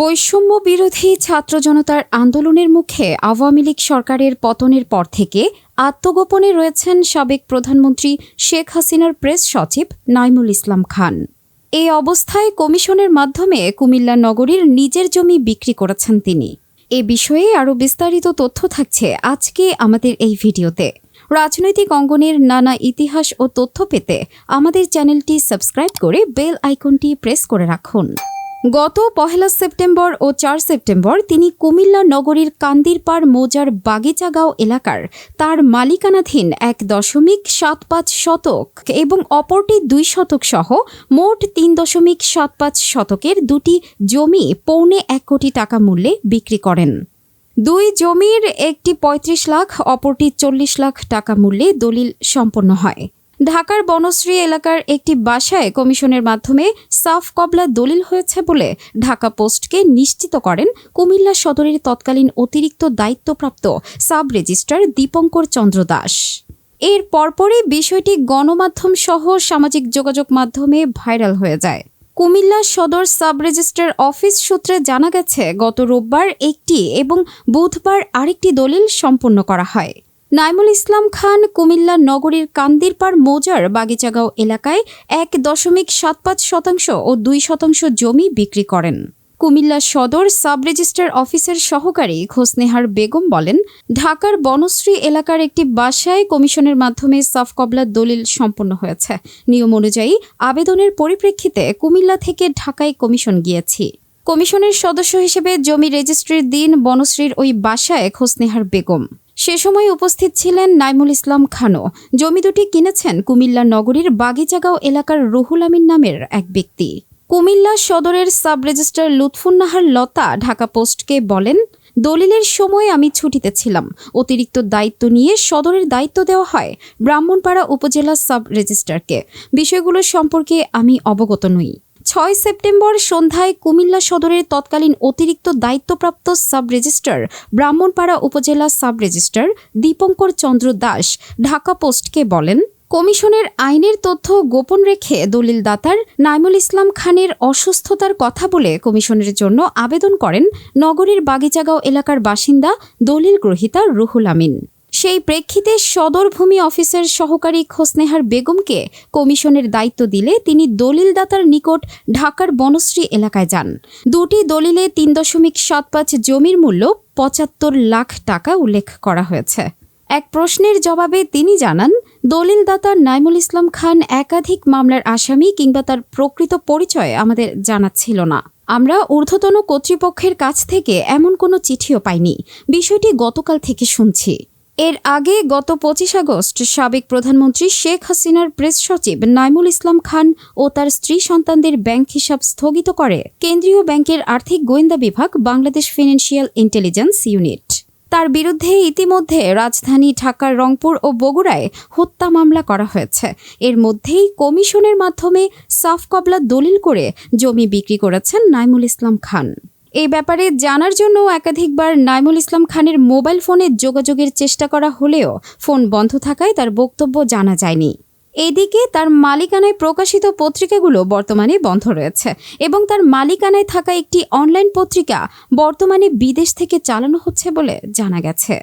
বৈষম্য বিরোধী ছাত্র জনতার আন্দোলনের মুখে আওয়ামী লীগ সরকারের পতনের পর থেকে আত্মগোপনে রয়েছেন সাবেক প্রধানমন্ত্রী শেখ হাসিনার প্রেস সচিব নাইমুল ইসলাম খান। এই অবস্থায় কমিশনের মাধ্যমে কুমিল্লা নগরীর নিজের জমি বিক্রি করেছেন তিনি। এ বিষয়ে আরও বিস্তারিত তথ্য থাকছে আজকে আমাদের এই ভিডিওতে। রাজনৈতিক অঙ্গনের নানা ইতিহাস ও তথ্য পেতে আমাদের চ্যানেলটি সাবস্ক্রাইব করে বেল আইকনটি প্রেস করে রাখুন। গত পহেলা সেপ্টেম্বর ও চার সেপ্টেম্বর তিনি কুমিল্লা নগরীর কান্দিরপাড় মোজার বাগিচাগাঁও এলাকার তার মালিকানাধীন এক দশমিক সাত পাঁচ শতক এবং অপরটি দুই শতক সহ মোট তিন দশমিক সাত পাঁচ শতকের দুটি জমি পৌনে এক কোটি টাকা মূল্যে বিক্রি করেন। দুই জমির একটি ৩৫ লাখ, অপরটি চল্লিশ লাখ টাকা মূল্যে দলিল সম্পন্ন হয়। ঢাকার বনশ্রী এলাকার একটি বাসায় কমিশনের মাধ্যমে সাফ কবলা দলিল হয়েছে বলে ঢাকা পোস্টকে নিশ্চিত করেন কুমিল্লা সদরের তৎকালীন অতিরিক্ত দায়িত্বপ্রাপ্ত সাব রেজিস্ট্রার দীপঙ্কর চন্দ্র দাস। এর পরপরই বিষয়টি গণমাধ্যম সহ সামাজিক যোগাযোগ মাধ্যমে ভাইরাল হয়ে যায়। কুমিল্লা সদর সাব রেজিস্ট্রার অফিস সূত্রে জানা গেছে, গত রোববার একটি এবং বুধবার আরেকটি দলিল সম্পন্ন করা হয়। নাইমুল ইসলাম খান কুমিল্লা নগরীর কান্দিরপাড় মৌজার বাগিচাগাঁও এলাকায় এক দশমিক সাত পাঁচ শতাংশ ও দুই শতাংশ জমি বিক্রি করেন। কুমিল্লা সদর সাব রেজিস্ট্রার অফিসের সহকারী খোসনেহার বেগম বলেন, ঢাকার বনশ্রী এলাকার একটি বাসায় কমিশনের মাধ্যমে সাফ দলিল সম্পন্ন হয়েছে। নিয়ম অনুযায়ী আবেদনের পরিপ্রেক্ষিতে কুমিল্লা থেকে ঢাকায় কমিশন গিয়েছি। কমিশনের সদস্য হিসেবে জমি রেজিস্ট্রির দিন বনশ্রীর ওই বাসায় খোসনেহার বেগম। সে সময় উপস্থিত ছিলেন নাইমুল ইসলাম খানও। জমি দুটি কিনেছেন কুমিল্লা নগরীর বাগিচাগাঁও এলাকার রুহুল আমিন নামের এক ব্যক্তি। কুমিল্লা সদরের সাব রেজিস্ট্রার লুৎফুন্নাহার লতা ঢাকা পোস্টকে বলেন, দলিলের সময় আমি ছুটিতে ছিলাম। অতিরিক্ত দায়িত্ব নিয়ে সদরের দায়িত্ব দেওয়া হয় ব্রাহ্মণপাড়া উপজেলা সাব রেজিস্ট্রারকে বিষয়গুলো সম্পর্কে আমি অবগত নই। ছয় সেপ্টেম্বর সন্ধ্যায় কুমিল্লা সদরের তৎকালীন অতিরিক্ত দায়িত্বপ্রাপ্ত sub registrar, Brahmanpara upazila sub registrar Dipankar Chandra Das Dhaka পোস্টকে বলেন, কমিশনের আইনের তথ্য গোপন রেখে দলিল দাতার নাইমুল ইসলাম খানের অসুস্থতার কথা বলে কমিশনের জন্য আবেদন করেন নগরীর বাগিচাগাঁও এলাকার বাসিন্দা দলিল গ্রহীতা রুহুল আমিন। সেই প্রেক্ষিতে সদরভূমি অফিসের সহকারী খোসনেহার বেগমকে কমিশনের দায়িত্ব দিলে তিনি দলিলদাতার নিকট ঢাকার বনশ্রী এলাকায় যান। দুটি দলিলে তিন দশমিক সাত পাঁচ জমির মূল্য পঁচাত্তর লাখ টাকা উল্লেখ করা হয়েছে। এক প্রশ্নের জবাবে তিনি জানান, দলিলদাতা নাইমুল ইসলাম খান একাধিক মামলার আসামি কিংবা তার প্রকৃত পরিচয় আমাদের জানা ছিল না। আমরা ঊর্ধ্বতন কর্তৃপক্ষের কাছ থেকে এমন কোনো চিঠিও পাইনি। বিষয়টি গতকাল থেকে শুনছি। এর আগে গত পঁচিশ আগস্ট সাবেক প্রধানমন্ত্রী শেখ হাসিনার প্রেস সচিব নাইমুল ইসলাম খান ও তার স্ত্রী সন্তানদের ব্যাংক হিসাব স্থগিত করে। কেন্দ্রীয় ব্যাংকের আর্থিক গোয়েন্দা বিভাগ, বাংলাদেশ ফিনান্সিয়াল ইন্টেলিজেন্স ইউনিট। তার বিরুদ্ধে ইতিমধ্যে রাজধানী ঢাকার রংপুর ও বগুড়ায় হত্যা মামলা করা হয়েছে। এর মধ্যেই কমিশনের মাধ্যমে সাফ কবলা দলিল করে জমি বিক্রি করেছেন নাইমুল ইসলাম খান। এই ব্যাপারে জানার জন্য একাধিকবার নাইমুল ইসলাম খানের মোবাইল ফোনে যোগাযোগের চেষ্টা করা হলেও ফোন বন্ধ থাকায় তার বক্তব্য জানা যায়নি। এদিকে তার মালিকানায় প্রকাশিত পত্রিকাগুলো বর্তমানে বন্ধ রয়েছে এবং তার মালিকানায় থাকা একটি অনলাইন পত্রিকা বর্তমানে বিদেশ থেকে চালানো হচ্ছে বলে জানা গেছে।